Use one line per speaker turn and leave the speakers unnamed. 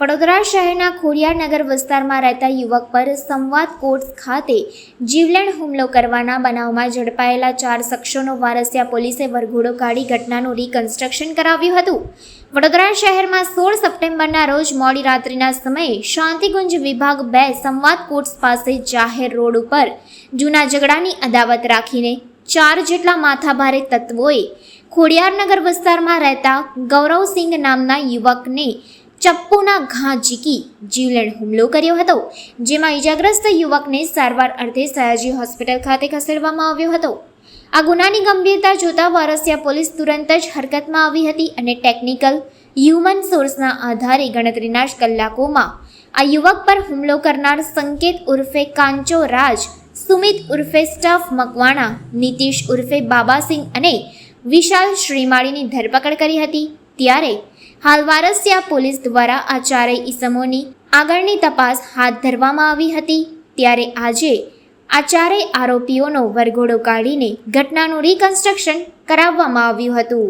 વડોદરા શહેરના ખોડિયારનગર વિસ્તારમાં રહેતા યુવક પર સંવાદ કોર્ટ ખાતે જીવલેણ હુમલો કરવાના બનાવમાં ઝડપાયેલા ચાર શખ્સોનો વારસિયા પોલીસે વરઘોડો કાઢી ઘટનાનું રિકન્સ્ટ્રક્શન કરાવ્યું હતું. વડોદરા શહેરમાં સોળ સપ્ટેમ્બરના રોજ મોડી રાત્રિના સમયે શાંતિકુંજ વિભાગ બે સંવાદ કોર્ટ્સ પાસે જાહેર રોડ ઉપર જૂના ઝઘડાની અદાવત રાખીને ચાર જેટલા માથાભારે તત્વોએ ખોડિયારનગર વિસ્તારમાં રહેતા ગૌરવસિંહ નામના યુવકને ચપ્પુના ઘા ઝીકી જીવલેણ હુમલો કર્યો હતો, જેમાં ઈજાગ્રસ્ત યુવકને સારવાર અર્થે સયાજી હોસ્પિટલ ખાતે ખસેડવામાં આવ્યો હતો. આ ગુનાની ગંભીરતા જોતા વારસિયા પોલીસ તુરંત જ હરકતમાં આવી હતી અને ટેકનિકલ હ્યુમન સોર્સના આધારે ગણતરીના કલાકોમાં આ યુવક પર હુમલો કરનાર સંકેત ઉર્ફે કાંચો રાજ સુમિત ઉર્ફે સ્ટફ મકવાણા, નીતિશ ઉર્ફે બાબાસિંહ અને વિશાલ શ્રીમાળીની ધરપકડ કરી હતી. ત્યારે હાલ વારસિયા પોલીસ દ્વારા આ ચારેય ઈસમોની આગળની તપાસ હાથ ધરવામાં આવી હતી. ત્યારે આજે આ ચારેય આરોપીઓનો વરઘોડો કાઢીને ઘટનાનું રિકન્સ્ટ્રક્શન કરાવવામાં આવ્યું હતું.